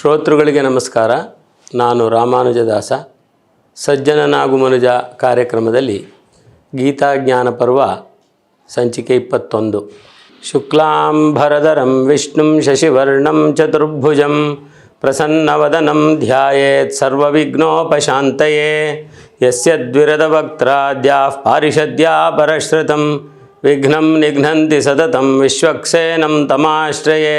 ಶ್ರೋತೃಗಳಿಗೆ ನಮಸ್ಕಾರ. ನಾನು ರಾಮಾನುಜದಾಸ. ಸಜ್ಜನನಾಗು ಮನುಜ ಕಾರ್ಯಕ್ರಮದಲ್ಲಿ ಗೀತಾಜ್ಞಾನ ಪರ್ವ ಸಂಚಿಕೆ ಇಪ್ಪತ್ತೊಂದು. ಶುಕ್ಲಾಂಬರಧರಂ ವಿಷ್ಣುಂ ಶಶಿವರ್ಣಂ ಚತುರ್ಭುಜಂ ಪ್ರಸನ್ನವದನಂ ಧ್ಯಾಯೇತ್ ಸರ್ವವಿಘ್ನೋಪಶಾಂತಯೇ. ಯಸ್ಯ ದ್ವಿರದವಕ್ತ್ರಾದ್ಯಾಃ ಪಾರಿಷದ್ಯಾ ಪರಶ್ರುತಂ. ವಿಘ್ನಂ ನಿಘ್ನಂತಿ ಸತತಂ ವಿಶ್ವಕ್ಸೇನಂ ತಮಾಶ್ರಯೇ.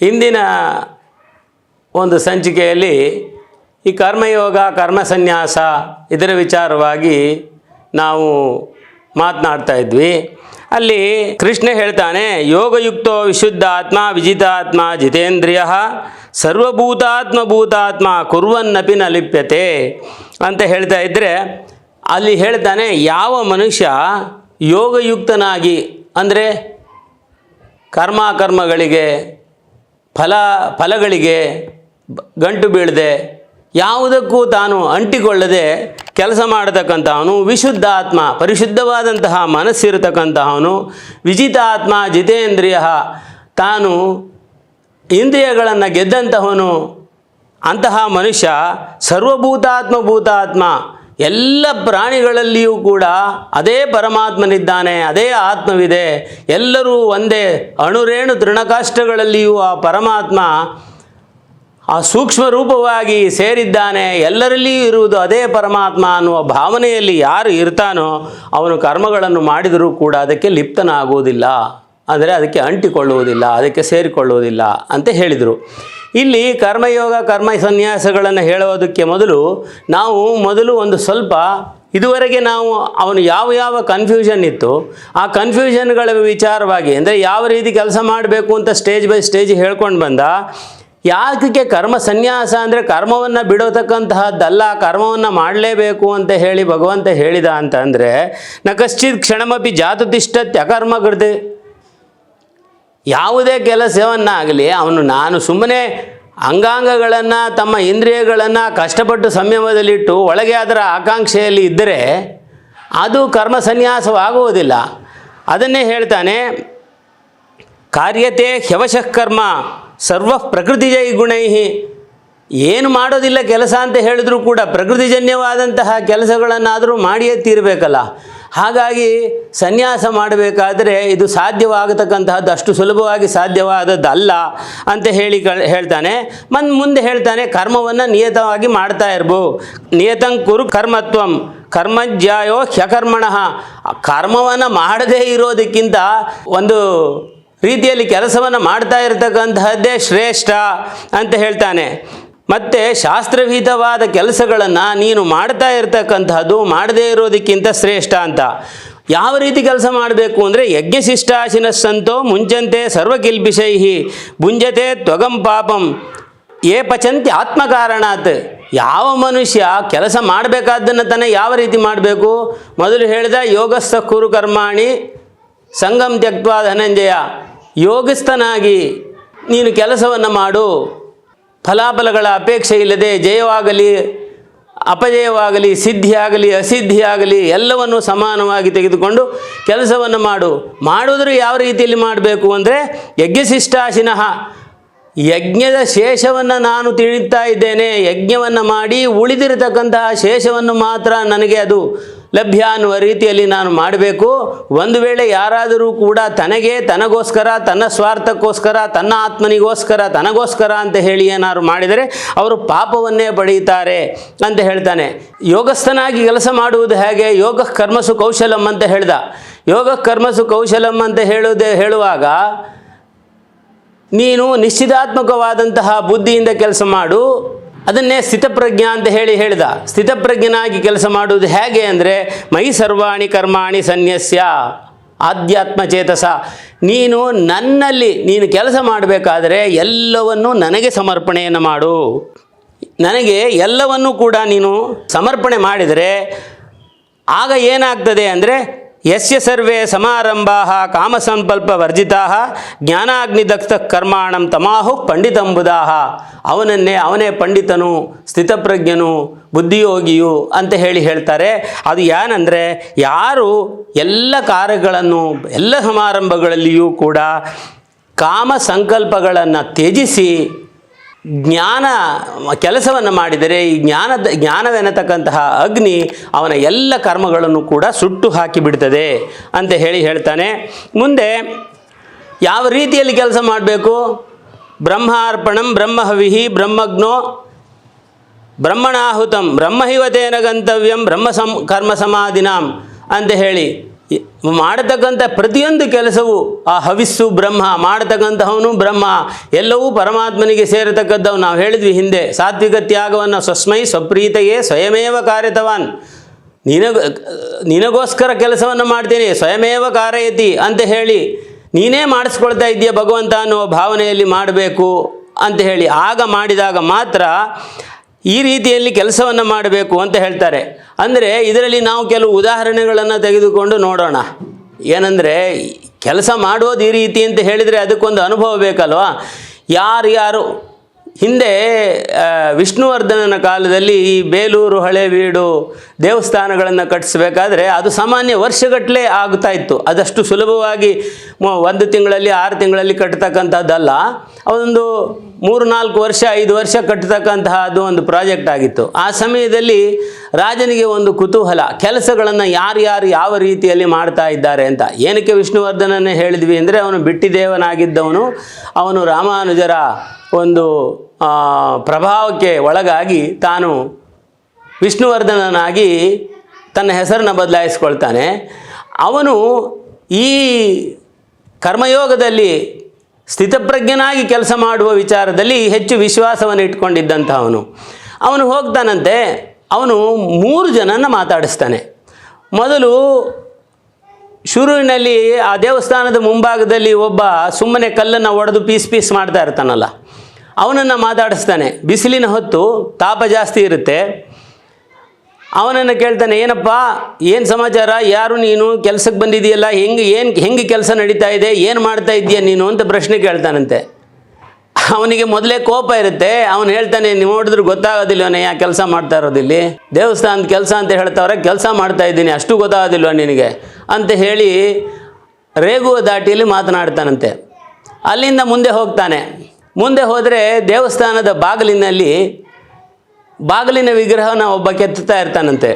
ಹಿಂದಿನ ಒಂದು ಸಂಚಿಕೆಯಲ್ಲಿ ಈ ಕರ್ಮಯೋಗ, ಕರ್ಮಸನ್ಯಾಸ ಇದರ ವಿಚಾರವಾಗಿ ನಾವು ಮಾತನಾಡ್ತಾ ಇದ್ವಿ. ಅಲ್ಲಿ ಕೃಷ್ಣ ಹೇಳ್ತಾನೆ, ಯೋಗಯುಕ್ತೋ ವಿಶುದ್ಧ ಆತ್ಮ ವಿಜಿತಾತ್ಮ ಜಿತೇಂದ್ರಿಯ ಸರ್ವಭೂತಾತ್ಮ ಭೂತಾತ್ಮ ಕುರ್ವನ್ನಪಿ ಅಂತ ಹೇಳ್ತಾ ಇದ್ದರೆ ಅಲ್ಲಿ ಹೇಳ್ತಾನೆ, ಯಾವ ಮನುಷ್ಯ ಯೋಗಯುಕ್ತನಾಗಿ ಅಂದರೆ ಕರ್ಮಾಕರ್ಮಗಳಿಗೆ ಫಲ, ಫಲಗಳಿಗೆ ಗಂಟು ಬೀಳದೆ ಯಾವುದಕ್ಕೂ ತಾನು ಅಂಟಿಕೊಳ್ಳದೆ ಕೆಲಸ ಮಾಡತಕ್ಕಂತಹವನು ವಿಶುದ್ಧ ಆತ್ಮ ಪರಿಶುದ್ಧವಾದಂತಹ ಮನಸ್ಸಿರತಕ್ಕಂತಹವನು ವಿಜಿತ ಆತ್ಮ ಜಿತೇಂದ್ರಿಯ, ತಾನು ಇಂದ್ರಿಯಗಳನ್ನು ಗೆದ್ದಂತಹವನು ಅಂತಹ ಮನುಷ್ಯ ಸರ್ವಭೂತಾತ್ಮ ಭೂತಾತ್ಮ. ಎಲ್ಲ ಪ್ರಾಣಿಗಳಲ್ಲಿಯೂ ಕೂಡ ಅದೇ ಪರಮಾತ್ಮನಿದ್ದಾನೆ, ಅದೇ ಆತ್ಮವಿದೆ. ಎಲ್ಲರೂ ಒಂದೇ ಅಣುರೇಣು ತೃಣಕಾಷ್ಟಗಳಲ್ಲಿಯೂ ಆ ಪರಮಾತ್ಮ ಆ ಸೂಕ್ಷ್ಮ ರೂಪವಾಗಿ ಸೇರಿದ್ದಾನೆ. ಎಲ್ಲರಲ್ಲಿಯೂ ಇರುವುದು ಅದೇ ಪರಮಾತ್ಮ ಅನ್ನುವ ಭಾವನೆಯಲ್ಲಿ ಯಾರು ಇರ್ತಾನೋ ಅವನು ಕರ್ಮಗಳನ್ನು ಮಾಡಿದರೂ ಕೂಡ ಅದಕ್ಕೆ ಲಿಪ್ತನಾಗುವುದಿಲ್ಲ. ಅಂದರೆ ಅದಕ್ಕೆ ಅಂಟಿಕೊಳ್ಳುವುದಿಲ್ಲ, ಅದಕ್ಕೆ ಸೇರಿಕೊಳ್ಳುವುದಿಲ್ಲ ಅಂತ ಹೇಳಿದರು. ಇಲ್ಲಿ ಕರ್ಮಯೋಗ, ಕರ್ಮ ಸನ್ಯಾಸಗಳನ್ನು ಹೇಳೋದಕ್ಕೆ ಮೊದಲು ನಾವು ಮೊದಲು ಒಂದು ಸ್ವಲ್ಪ ಇದುವರೆಗೆ ನಾವು ಅವನು ಯಾವ ಯಾವ ಕನ್ಫ್ಯೂಷನ್ ಇತ್ತು, ಆ ಕನ್ಫ್ಯೂಷನ್ಗಳ ವಿಚಾರವಾಗಿ ಅಂದರೆ ಯಾವ ರೀತಿ ಕೆಲಸ ಮಾಡಬೇಕು ಅಂತ ಸ್ಟೇಜ್ ಬೈ ಸ್ಟೇಜ್ ಹೇಳ್ಕೊಂಡು ಬಂದ ಯಾಕೆ ಕರ್ಮ ಸನ್ಯಾಸ ಅಂದರೆ ಕರ್ಮವನ್ನು ಬಿಡೋತಕ್ಕಂತಹದ್ದಲ್ಲ, ಕರ್ಮವನ್ನು ಮಾಡಲೇಬೇಕು ಅಂತ ಹೇಳಿ ಭಗವಂತ ಹೇಳಿದ ಅಂತ ಅಂದರೆ, ನ ಕಶ್ಚಿತ್ ಕ್ಷಣಮಪಿ ಜಾತು ತಿಷ್ಟತ್ಯಕರ್ಮ ಕೃತಿ. ಯಾವುದೇ ಕೆಲಸವನ್ನಾಗಲಿ ಅವನು ನಾನು ಸುಮ್ಮನೆ ಅಂಗಾಂಗಗಳನ್ನು, ತಮ್ಮ ಇಂದ್ರಿಯಗಳನ್ನು ಕಷ್ಟಪಟ್ಟು ಸಂಯಮದಲ್ಲಿಟ್ಟು ಒಳಗೆ ಅದರ ಆಕಾಂಕ್ಷೆಯಲ್ಲಿ ಇದ್ದರೆ ಅದು ಕರ್ಮ ಸನ್ಯಾಸವಾಗುವುದಿಲ್ಲ ಅದನ್ನೇ ಹೇಳ್ತಾನೆ, ಕಾರ್ಯತೆ ಹ್ಯವಶಃ ಕರ್ಮ, ಸರ್ವ ಪ್ರಕೃತಿಜಯ ಗುಣೈ ಏನು ಮಾಡೋದಿಲ್ಲ ಕೆಲಸ ಅಂತ ಹೇಳಿದ್ರು ಕೂಡ ಪ್ರಕೃತಿಜನ್ಯವಾದಂತಹ ಕೆಲಸಗಳನ್ನಾದರೂ ಮಾಡಿಯೇ ತೀರಬೇಕಲ್ಲ. ಹಾಗಾಗಿ ಸನ್ಯಾಸ ಮಾಡಬೇಕಾದ್ರೆ ಇದು ಸಾಧ್ಯವಾಗತಕ್ಕಂತಹದ್ದು ಅಷ್ಟು ಸುಲಭವಾಗಿ ಸಾಧ್ಯವಾದದ್ದಲ್ಲ ಅಂತ ಹೇಳಿ ಹೇಳ್ತಾನೆ. ಮನ್ ಮುಂದೆ ಹೇಳ್ತಾನೆ, ಕರ್ಮವನ್ನು ನಿಯತವಾಗಿ ಮಾಡ್ತಾ ಇರ್ಬೋ. ನಿಯತಂ ಕುರು ಕರ್ಮತ್ವಂ. ಕರ್ಮಜ್ಯಾಯೋ ಹ್ಯಕರ್ಮಣ. ಕರ್ಮವನ್ನು ಮಾಡದೇ ಇರೋದಕ್ಕಿಂತ ಒಂದು ರೀತಿಯಲ್ಲಿ ಕೆಲಸವನ್ನು ಮಾಡ್ತಾ ಇರತಕ್ಕಂತಹದ್ದೇ ಶ್ರೇಷ್ಠ ಅಂತ ಹೇಳ್ತಾನೆ. ಮತ್ತು ಶಾಸ್ತ್ರವಿಹಿತವಾದ ಕೆಲಸಗಳನ್ನು ನೀನು ಮಾಡ್ತಾ ಇರತಕ್ಕಂಥದ್ದು ಮಾಡದೇ ಇರೋದಕ್ಕಿಂತ ಶ್ರೇಷ್ಠ ಅಂತ. ಯಾವ ರೀತಿ ಕೆಲಸ ಮಾಡಬೇಕು ಅಂದರೆ ಯಜ್ಞಶಿಷ್ಟಾಶಿನ ಸಂತೋ ಮುಂಚಂತೆ ಸರ್ವಕಿಲ್ಪಿಶೈಹಿ ಮುಂಜತೆ ತ್ವಗಂ ಪಾಪಂ. ಏ ಪಚಂತಿ ಆತ್ಮಕಾರಣಾತ್. ಯಾವ ಮನುಷ್ಯ ಕೆಲಸ ಮಾಡಬೇಕಾದ್ದನ್ನು ತಾನೇ ಯಾವ ರೀತಿ ಮಾಡಬೇಕು? ಮೊದಲು ಹೇಳಿದ ಯೋಗಸ್ಥ ಕುರುಕರ್ಮಾಣಿ ಸಂಗಮ್ ತ್ಯಕ್ವಾ ಧನಂಜಯ. ಯೋಗಸ್ಥನಾಗಿ ನೀನು ಕೆಲಸವನ್ನು ಮಾಡು. ಫಲಾಫಲಗಳ ಅಪೇಕ್ಷೆ ಇಲ್ಲದೆ ಜಯವಾಗಲಿ, ಅಪಜಯವಾಗಲಿ, ಸಿದ್ಧಿಯಾಗಲಿ, ಅಸಿದ್ಧಿಯಾಗಲಿ ಎಲ್ಲವನ್ನು ಸಮಾನವಾಗಿ ತೆಗೆದುಕೊಂಡು ಕೆಲಸವನ್ನು ಮಾಡು. ಮಾಡುವುದರ ಯಾವ ರೀತಿಯಲ್ಲಿ ಮಾಡಬೇಕು ಅಂದರೆ ಯಜ್ಞಶಿಷ್ಟಾಶಿನಃ. ಯಜ್ಞದ ಶೇಷವನ್ನು ನಾನು ತಿಳಿತಾ ಇದ್ದೇನೆ. ಯಜ್ಞವನ್ನು ಮಾಡಿ ಉಳಿದಿರತಕ್ಕಂತಹ ಶೇಷವನ್ನು ಮಾತ್ರ ನನಗೆ ಅದು. ಲಭ್ಯ ಅನ್ನುವ ರೀತಿಯಲ್ಲಿ ನಾನು ಮಾಡಬೇಕು. ಒಂದು ವೇಳೆ ಯಾರಾದರೂ ಕೂಡ ತನಗೆ ತನಗೋಸ್ಕರ, ತನ್ನ ಸ್ವಾರ್ಥಕ್ಕೋಸ್ಕರ, ತನ್ನ ಆತ್ಮನಿಗೋಸ್ಕರ, ತನಗೋಸ್ಕರ ಅಂತ ಹೇಳಿ ಏನಾದ್ರು ಮಾಡಿದರೆ ಅವರು ಪಾಪವನ್ನೇ ಪಡೆಯುತ್ತಾರೆ ಅಂತ ಹೇಳ್ತಾನೆ. ಯೋಗಸ್ಥನಾಗಿ ಕೆಲಸ ಮಾಡುವುದು ಹೇಗೆ? ಯೋಗ ಕರ್ಮಸು ಕೌಶಲಂ ಅಂತ ಹೇಳ್ದ. ಯೋಗ ಕರ್ಮಸು ಕೌಶಲಂ ಅಂತ ಹೇಳುವುದೇ ಹೇಳುವಾಗ ನೀನು ನಿಶ್ಚಿತಾತ್ಮಕವಾದಂತಹ ಬುದ್ಧಿಯಿಂದ ಕೆಲಸ ಮಾಡು. ಅದನ್ನೇ ಸ್ಥಿತಪ್ರಜ್ಞ ಅಂತ ಹೇಳಿ ಹೇಳಿದ. ಸ್ಥಿತಪ್ರಜ್ಞನಾಗಿ ಕೆಲಸ ಮಾಡುವುದು ಹೇಗೆ ಅಂದರೆ ಮೈ ಸರ್ವಾಣಿ ಕರ್ಮಾಣಿ ಸನ್ಯಸ್ಯ, ಆಧ್ಯಾತ್ಮ ಚೇತಸ. ನೀನು ನನ್ನಲ್ಲಿ, ನೀನು ಕೆಲಸ ಮಾಡಬೇಕಾದರೆ ಎಲ್ಲವನ್ನೂ ನನಗೆ ಸಮರ್ಪಣೆಯನ್ನು ಮಾಡು. ನನಗೆ ಎಲ್ಲವನ್ನೂ ಕೂಡ ನೀನು ಸಮರ್ಪಣೆ ಮಾಡಿದರೆ, ಆಗ ಏನಾಗ್ತದೆ ಅಂದರೆ ಯಸ್ಯ ಸರ್ವೇ ಸಮಾರಂಭಾ ಕಾಮಸಂಕಲ್ಪ ವರ್ಜಿತಾ ಜ್ಞಾನಾಗ್ನಿದಕ್ತ ಕರ್ಮಾಣಂ ತಮಾಹು ಪಂಡಿತಂಬುದಾಹ ಅವನನ್ನೇ ಅವನೇ ಪಂಡಿತನು, ಸ್ಥಿತಪ್ರಜ್ಞನು, ಬುದ್ಧಿಯೋಗಿಯು ಅಂತ ಹೇಳಿ ಹೇಳ್ತಾರೆ. ಅದು ಏನಂದರೆ ಯಾರು ಎಲ್ಲ ಕಾರ್ಯಗಳನ್ನು ಎಲ್ಲ ಸಮಾರಂಭಗಳಲ್ಲಿಯೂ ಕೂಡ ಕಾಮ ಸಂಕಲ್ಪಗಳನ್ನು ತ್ಯಜಿಸಿ ಜ್ಞಾನ ಕೆಲಸವನ್ನು ಮಾಡಿದರೆ ಈ ಜ್ಞಾನದ ಜ್ಞಾನವೆನ್ನತಕ್ಕಂತಹ ಅಗ್ನಿ ಅವನ ಎಲ್ಲ ಕರ್ಮಗಳನ್ನು ಕೂಡ ಸುಟ್ಟು ಹಾಕಿಬಿಡ್ತದೆ ಅಂತ ಹೇಳಿ ಹೇಳ್ತಾನೆ. ಮುಂದೆ ಯಾವ ರೀತಿಯಲ್ಲಿ ಕೆಲಸ ಮಾಡಬೇಕು? ಬ್ರಹ್ಮಾರ್ಪಣಂ ಬ್ರಹ್ಮಹವಿಹಿ ಬ್ರಹ್ಮಜ್ಞೋ ಬ್ರಹ್ಮಣಾಹುತಂ ಬ್ರಹ್ಮಹಿವತೇನ ಗಂತವ್ಯಂ ಬ್ರಹ್ಮ ಸಂ ಕರ್ಮ ಸಮಾಧಿನಾಂ ಅಂತ ಹೇಳಿ ಮಾಡತಕ್ಕಂಥ ಪ್ರತಿಯೊಂದು ಕೆಲಸವು ಆ ಹವಿಸ್ಸು ಬ್ರಹ್ಮ, ಮಾಡತಕ್ಕಂತಹವನು ಬ್ರಹ್ಮ, ಎಲ್ಲವೂ ಪರಮಾತ್ಮನಿಗೆ ಸೇರತಕ್ಕದ್ದವು. ನಾವು ಹೇಳಿದ್ವಿ ಹಿಂದೆ, ಸಾತ್ವಿಕ ತ್ಯಾಗವನ್ನು ಸ್ವಸ್ಮೈ ಸ್ವಪ್ರೀತೆಯೇ ಸ್ವಯಮೇವ ಕಾರ್ಯತವಾನ್. ನಿನಗ, ನಿನಗೋಸ್ಕರ ಕೆಲಸವನ್ನು ಮಾಡ್ತೀನಿ, ಸ್ವಯಮೇವ ಕಾರಯತಿ ಅಂತ ಹೇಳಿ, ನೀನೇ ಮಾಡಿಸ್ಕೊಳ್ತಾ ಇದೆಯಾ ಭಗವಂತ ಅನ್ನೋ ಭಾವನೆಯಲ್ಲಿ ಮಾಡಬೇಕು ಅಂತ ಹೇಳಿ, ಆಗ ಮಾಡಿದಾಗ ಮಾತ್ರ ಈ ರೀತಿಯಲ್ಲಿ ಕೆಲಸವನ್ನು ಮಾಡಬೇಕು ಅಂತ ಹೇಳ್ತಾರೆ. ಅಂದರೆ ಇದರಲ್ಲಿ ನಾವು ಕೆಲವು ಉದಾಹರಣೆಗಳನ್ನು ತೆಗೆದುಕೊಂಡು ನೋಡೋಣ. ಏನಂದರೆ, ಕೆಲಸ ಮಾಡೋದು ಈ ರೀತಿ ಅಂತ ಹೇಳಿದರೆ ಅದಕ್ಕೊಂದು ಅನುಭವ ಬೇಕಲ್ವಾ? ಯಾರ್ಯಾರು ಹಿಂದೆ ವಿಷ್ಣುವರ್ಧನನ ಕಾಲದಲ್ಲಿ ಈ ಬೇಲೂರು ಹಳೆಬೀಡು ದೇವಸ್ಥಾನಗಳನ್ನು ಕಟ್ಟಿಸ್ಬೇಕಾದ್ರೆ ಅದು ಸಾಮಾನ್ಯ ವರ್ಷಗಟ್ಟಲೆ ಆಗ್ತಾ ಇತ್ತು. ಅದಷ್ಟು ಸುಲಭವಾಗಿ ಒಂದು ತಿಂಗಳಲ್ಲಿ, ಆರು ತಿಂಗಳಲ್ಲಿ ಕಟ್ಟತಕ್ಕಂಥದ್ದಲ್ಲ. ಅದೊಂದು ಮೂರು, ನಾಲ್ಕು ವರ್ಷ, ಐದು ವರ್ಷ ಕಟ್ಟತಕ್ಕಂತಹ ಅದು ಒಂದು ಪ್ರಾಜೆಕ್ಟ್ ಆಗಿತ್ತು. ಆ ಸಮಯದಲ್ಲಿ ರಾಜನಿಗೆ ಒಂದು ಕುತೂಹಲ, ಕೆಲಸಗಳನ್ನು ಯಾರ್ಯಾರು ಯಾವ ರೀತಿಯಲ್ಲಿ ಮಾಡ್ತಾ ಇದ್ದಾರೆ ಅಂತ. ಏನಕ್ಕೆ ವಿಷ್ಣುವರ್ಧನನ್ನೇ ಹೇಳಿದ್ವಿ ಅಂದರೆ, ಅವನು ಬಿಟ್ಟಿದೇವನಾಗಿದ್ದವನು. ಅವನು ರಾಮಾನುಜರ ಒಂದು ಪ್ರಭಾವಕ್ಕೆ ಒಳಗಾಗಿ ತಾನು ವಿಷ್ಣುವರ್ಧನನಾಗಿ ತನ್ನ ಹೆಸರನ್ನು ಬದಲಾಯಿಸ್ಕೊಳ್ತಾನೆ. ಅವನು ಈ ಕರ್ಮಯೋಗದಲ್ಲಿ ಸ್ಥಿತಪ್ರಜ್ಞನಾಗಿ ಕೆಲಸ ಮಾಡುವ ವಿಚಾರದಲ್ಲಿ ಹೆಚ್ಚು ವಿಶ್ವಾಸವನ್ನು ಇಟ್ಕೊಂಡಿದ್ದಂಥವನು ಅವನು ಹೋಗ್ತಾನಂತೆ, ಅವನು ಮೂರು ಜನನ ಮಾತಾಡಿಸ್ತಾನೆ. ಮೊದಲು ಶುರುವಿನಲ್ಲಿ ಆ ದೇವಸ್ಥಾನದ ಮುಂಭಾಗದಲ್ಲಿ ಒಬ್ಬ ಸುಮ್ಮನೆ ಕಲ್ಲನ್ನು ಒಡೆದು ಪೀಸ್ ಪೀಸ್ ಮಾಡ್ತಾ ಇರ್ತಾನಲ್ಲ. ಅವನನ್ನು ಮಾತಾಡಿಸ್ತಾನೆ. ಬಿಸಿಲಿನ ಹೊತ್ತು ತಾಪ ಜಾಸ್ತಿ ಇರುತ್ತೆ. ಅವನನ್ನು ಕೇಳ್ತಾನೆ, ಏನಪ್ಪ, ಏನು ಸಮಾಚಾರ? ಯಾರು ನೀನು? ಕೆಲಸಕ್ಕೆ ಬಂದಿದೆಯಲ್ಲ ಹೆಂಗೆ, ಏನು, ಹೆಂಗೆ ಕೆಲಸ ನಡೀತಾ ಇದೆ? ಏನು ಮಾಡ್ತಾ ಇದೆಯಾ ನೀನು? ಅಂತ ಪ್ರಶ್ನೆ ಕೇಳ್ತಾನಂತೆ. ಅವನಿಗೆ ಮೊದಲೇ ಕೋಪ ಇರುತ್ತೆ. ಅವನು ಹೇಳ್ತಾನೆ, ನೀವು ನೋಡಿದ್ರೆ ಗೊತ್ತಾಗೋದಿಲ್ವನೇ ಯಾ ಕೆಲಸ ಮಾಡ್ತಾ ಇರೋದಿಲ್ಲಿ ದೇವಸ್ಥಾನದ ಕೆಲಸ ಅಂತ ಹೇಳ್ತಾವ್ರೆ, ಕೆಲಸ ಮಾಡ್ತಾ ಇದ್ದೀನಿ. ಅಷ್ಟು ಗೊತ್ತಾಗೋದಿಲ್ವ ನಿನಗೆ? ಅಂತ ಹೇಳಿ ರೇಗುವ ದಾಟಿಯಲ್ಲಿ ಮಾತನಾಡ್ತಾನಂತೆ. ಅಲ್ಲಿಂದ ಮುಂದೆ ಹೋಗ್ತಾನೆ. ಮುಂದೆ ಹೋದರೆ ದೇವಸ್ಥಾನದ ಬಾಗಿಲಿನಲ್ಲಿ ಬಾಗಿಲಿನ ವಿಗ್ರಹನ ಒಬ್ಬ ಕೆತ್ತುತ್ತಾ ಇರ್ತಾನಂತೆ.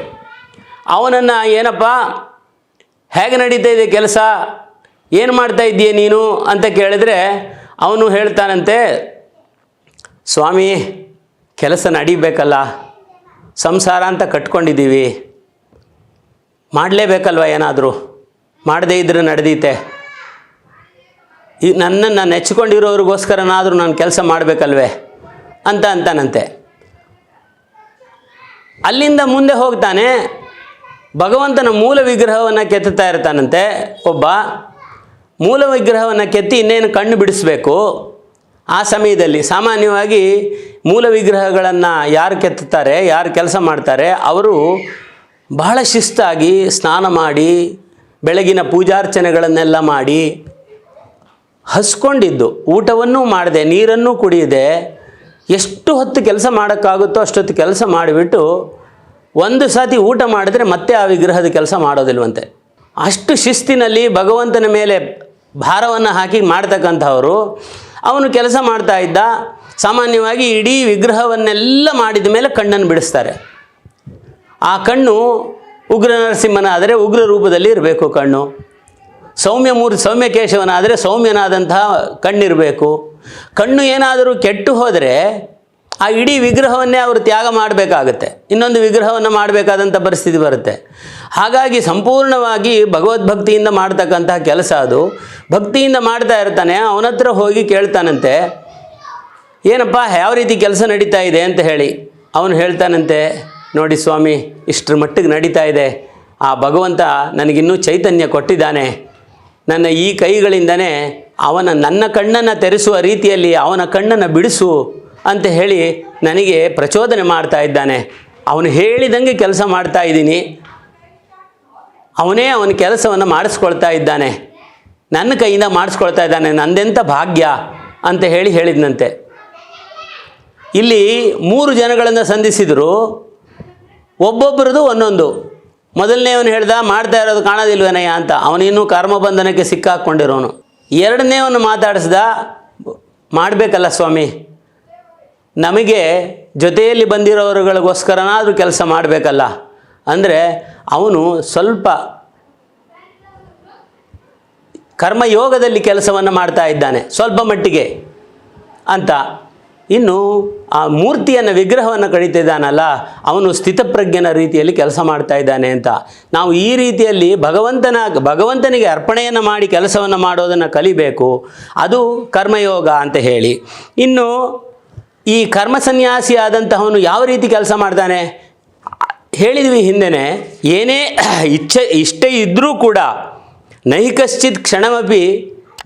ಅವನನ್ನು ಏನಪ್ಪ, ಹೇಗೆ ನಡೀತಾ ಇದೆ ಕೆಲಸ? ಏನು ಮಾಡ್ತಾ ಇದ್ದೀಯ ನೀನು? ಅಂತ ಕೇಳಿದ್ರೆ ಅವನು ಹೇಳ್ತಾನಂತೆ, ಸ್ವಾಮಿ, ಕೆಲಸ ನಡಿಬೇಕಲ್ಲ, ಸಂಸಾರ ಅಂತ ಕಟ್ಕೊಂಡಿದ್ದೀವಿ. ಮಾಡಲೇಬೇಕಲ್ವ ಏನಾದರೂ? ಮಾಡದೇ ಇದ್ರೆ ನಡೆದೀತೆ. ಈ ನನ್ನನ್ನು ನೆಚ್ಕೊಂಡಿರೋರಿಗೋಸ್ಕರನಾದರೂ ನಾನು ಕೆಲಸ ಮಾಡಬೇಕಲ್ವೇ? ಅಂತ ಅಂತಾನಂತೆ. ಅಲ್ಲಿಂದ ಮುಂದೆ ಹೋಗ್ತಾನೆ, ಭಗವಂತನ ಮೂಲ ವಿಗ್ರಹವನ್ನು ಕೆತ್ತುತ್ತಾ ಇರ್ತಾನಂತೆ. ಒಬ್ಬ ಮೂಲ ವಿಗ್ರಹವನ್ನು ಕೆತ್ತಿ ಇನ್ನೇನು ಕಣ್ಣು ಬಿಡಿಸಬೇಕು? ಆ ಸಮಯದಲ್ಲಿ ಸಾಮಾನ್ಯವಾಗಿ ಮೂಲ ವಿಗ್ರಹಗಳನ್ನು ಯಾರು ಕೆತ್ತುತ್ತಾರೆ, ಯಾರು ಕೆಲಸ ಮಾಡ್ತಾರೆ, ಅವರು ಬಹಳ ಶಿಸ್ತಾಗಿ ಸ್ನಾನ ಮಾಡಿ, ಬೆಳಗಿನ ಪೂಜಾರ್ಚನೆಗಳನ್ನೆಲ್ಲ ಮಾಡಿ ಹಸ್ಕೊಂಡಿದ್ದು, ಊಟವನ್ನೂ ಮಾಡಿದೆ, ನೀರನ್ನು ಕುಡಿಯದೆ ಎಷ್ಟು ಹೊತ್ತು ಕೆಲಸ ಮಾಡೋಕ್ಕಾಗುತ್ತೋ ಅಷ್ಟೊತ್ತು ಕೆಲಸ ಮಾಡಿಬಿಟ್ಟು ಒಂದು ಸತಿ ಊಟ ಮಾಡಿದ್ರೆ ಮತ್ತೆ ಆ ವಿಗ್ರಹದ ಕೆಲಸ ಮಾಡೋದಿಲ್ವಂತೆ. ಅಷ್ಟು ಶಿಸ್ತಿನಲ್ಲಿ ಭಗವಂತನ ಮೇಲೆ ಭಾರವನ್ನು ಹಾಕಿ ಮಾಡ್ತಕ್ಕಂಥವರು, ಅವನು ಕೆಲಸ ಮಾಡ್ತಾ ಇದ್ದ, ಸಾಮಾನ್ಯವಾಗಿ ಇಡೀ ವಿಗ್ರಹವನ್ನೆಲ್ಲ ಮಾಡಿದ ಮೇಲೆ ಕಣ್ಣನ್ನು ಬಿಡಿಸ್ತಾರೆ. ಆ ಕಣ್ಣು ಉಗ್ರ ನರಸಿಂಹನಾದರೆ ಉಗ್ರ ರೂಪದಲ್ಲಿ ಇರಬೇಕು ಕಣ್ಣು. ಸೌಮ್ಯ ಮೂರ್, ಸೌಮ್ಯ ಕೇಶವನಾದರೆ ಸೌಮ್ಯನಾದಂತಹ ಕಣ್ಣಿರಬೇಕು. ಕಣ್ಣು ಏನಾದರೂ ಕೆಟ್ಟು ಹೋದರೆ ಆ ಇಡೀ ವಿಗ್ರಹವನ್ನೇ ಅವರು ತ್ಯಾಗ ಮಾಡಬೇಕಾಗತ್ತೆ. ಇನ್ನೊಂದು ವಿಗ್ರಹವನ್ನು ಮಾಡಬೇಕಾದಂಥ ಪರಿಸ್ಥಿತಿ ಬರುತ್ತೆ. ಹಾಗಾಗಿ ಸಂಪೂರ್ಣವಾಗಿ ಭಗವದ್ಭಕ್ತಿಯಿಂದ ಮಾಡ್ತಕ್ಕಂತಹ ಕೆಲಸ ಅದು. ಭಕ್ತಿಯಿಂದ ಮಾಡ್ತಾ ಇರ್ತಾನೆ, ಅವನ ಹತ್ರ ಹೋಗಿ ಕೇಳ್ತಾನಂತೆ, ಏನಪ್ಪ, ಯಾವ ರೀತಿ ಕೆಲಸ ನಡೀತಾ ಇದೆ? ಅಂತ ಹೇಳಿ. ಅವನು ಹೇಳ್ತಾನಂತೆ, ನೋಡಿ ಸ್ವಾಮಿ, ಇಷ್ಟರ ಮಟ್ಟಿಗೆ ನಡೀತಾ ಇದೆ. ಆ ಭಗವಂತ ನನಗಿನ್ನೂ ಚೈತನ್ಯ ಕೊಟ್ಟಿದ್ದಾನೆ. ನನ್ನ ಈ ಕೈಗಳಿಂದನೇ ಅವನ ನನ್ನ ಕಣ್ಣನ್ನು ತೆರೆಸುವ ರೀತಿಯಲ್ಲಿ ಅವನ ಕಣ್ಣನ್ನು ಬಿಡಿಸು ಅಂತ ಹೇಳಿ ನನಗೆ ಪ್ರಚೋದನೆ ಮಾಡ್ತಾ ಇದ್ದಾನೆ. ಅವನು ಹೇಳಿದಂಗೆ ಕೆಲಸ ಮಾಡ್ತಾ ಇದ್ದೀನಿ. ಅವನೇ ಅವನ ಕೆಲಸವನ್ನು ಮಾಡಿಸ್ಕೊಳ್ತಾ ಇದ್ದಾನೆ. ನನ್ನ ಕೈಯಿಂದ ಮಾಡಿಸ್ಕೊಳ್ತಾ ಇದ್ದಾನೆ. ನಂದೆಂಥ ಭಾಗ್ಯ ಅಂತ ಹೇಳಿ ಹೇಳಿದ್ನಂತೆ. ಇಲ್ಲಿ ಮೂರು ಜನಗಳನ್ನು ಸಂಧಿಸಿದರು. ಒಬ್ಬೊಬ್ಬರದು ಒಂದೊಂದು. ಮೊದಲನೇವನು ಹೇಳ್ದ, ಮಾಡ್ತಾ ಇರೋದು ಕಾಣೋದಿಲ್ವೇನಯ್ಯ ಅಂತ. ಅವನಿನ್ನೂ ಕರ್ಮಬಂಧನಕ್ಕೆ ಸಿಕ್ಕಾಕ್ಕೊಂಡಿರೋನು ಎರಡನೇವನು ಮಾತಾಡಿಸ್ದ, ಮಾಡಬೇಕಲ್ಲ ಸ್ವಾಮಿ. ನಮಗೆ ಜೊತೆಯಲ್ಲಿ ಬಂದಿರೋರುಗಳಿಗೋಸ್ಕರನಾದರೂ ಕೆಲಸ ಮಾಡಬೇಕಲ್ಲ. ಅಂದರೆ ಅವನು ಸ್ವಲ್ಪ ಕರ್ಮಯೋಗದಲ್ಲಿ ಕೆಲಸವನ್ನು ಮಾಡ್ತಾ ಇದ್ದಾನೆ, ಸ್ವಲ್ಪ ಮಟ್ಟಿಗೆ ಅಂತ. ಇನ್ನು ಆ ಮೂರ್ತಿಯನ್ನು ವಿಗ್ರಹವನ್ನು ಕಡಿತಿದ್ದಾನಲ್ಲ, ಅವನು ಸ್ಥಿತಪ್ರಜ್ಞನ ರೀತಿಯಲ್ಲಿ ಕೆಲಸ ಮಾಡ್ತಾ ಇದ್ದಾನೆ ಅಂತ. ನಾವು ಈ ರೀತಿಯಲ್ಲಿ ಭಗವಂತನ, ಭಗವಂತನಿಗೆ ಅರ್ಪಣೆಯನ್ನು ಮಾಡಿ ಕೆಲಸವನ್ನು ಮಾಡೋದನ್ನು ಕಲಿಬೇಕು. ಅದು ಕರ್ಮಯೋಗ ಅಂತ ಹೇಳಿ. ಇನ್ನು ಈ ಕರ್ಮ ಸನ್ಯಾಸಿ ಆದಂತಹವನು ಯಾವ ರೀತಿ ಕೆಲಸ ಮಾಡ್ತಾನೆ? ಹೇಳಿದ್ವಿ ಹಿಂದೆನೆ, ಏನೇ ಇಚ್ಛೆ, ಇಷ್ಟೇ ಇದ್ದರೂ ಕೂಡ ನೈಕಶ್ಚಿತ್ ಕ್ಷಣಮಪಿ